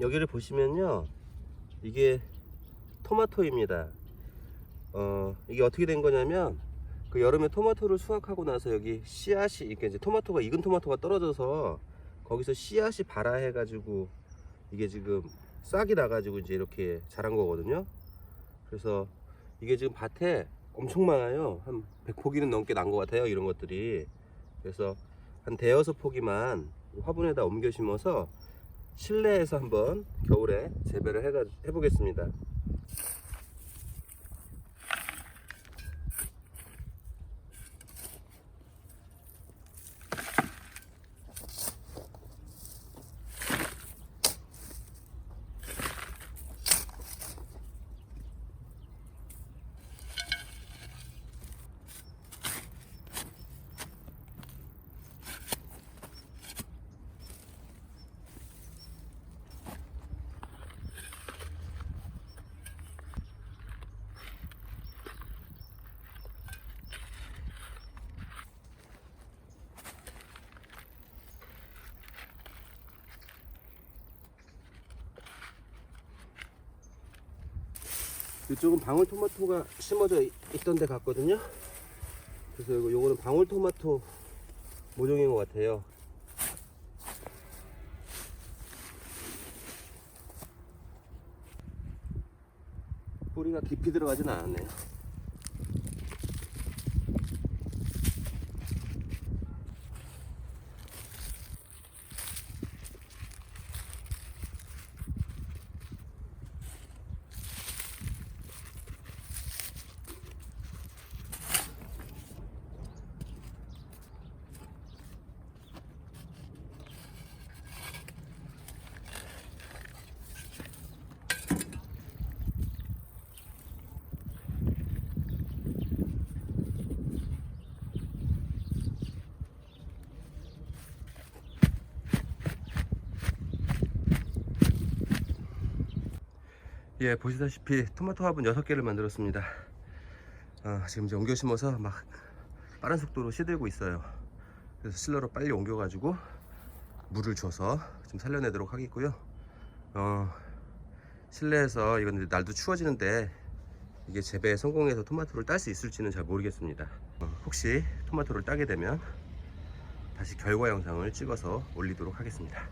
여기를 보시면요. 이게 토마토입니다. 어, 이게 어떻게 된 거냐면 그 여름에 토마토를 수확하고 나서 여기 씨앗이 이렇게 이제 토마토가 익은 토마토가 떨어져서 거기서 씨앗이 발아해 가지고 이게 지금 싹이 나 가지고 이제 이렇게 자란 거거든요. 그래서 이게 지금 밭에 엄청 많아요. 한 100포기는 넘게 난 것 같아요. 이런 것들이. 그래서 한 대여섯 포기만 화분에다 옮겨 심어서 실내에서 한번 겨울에 재배를 해가, 해보겠습니다. 이쪽은 방울토마토가 심어져 있- 있던 데 같거든요. 그래서 이거, 요거는 방울토마토 모종인 것 같아요. 뿌리가 깊이 들어가진 않았네요. 예, 보시다시피 토마토 화분 6개를 만들었습니다. 어, 지금 이제 옮겨 심어서 막 빠른 속도로 시들고 있어요. 그래서 실러로 빨리 옮겨 가지고 물을 줘서 좀 살려내도록 하겠고요. 어, 실내에서 이건 날도 추워지는데 이게 재배에 성공해서 토마토를 딸 수 있을지는 잘 모르겠습니다. 어, 혹시 토마토를 따게 되면 다시 결과 영상을 찍어서 올리도록 하겠습니다.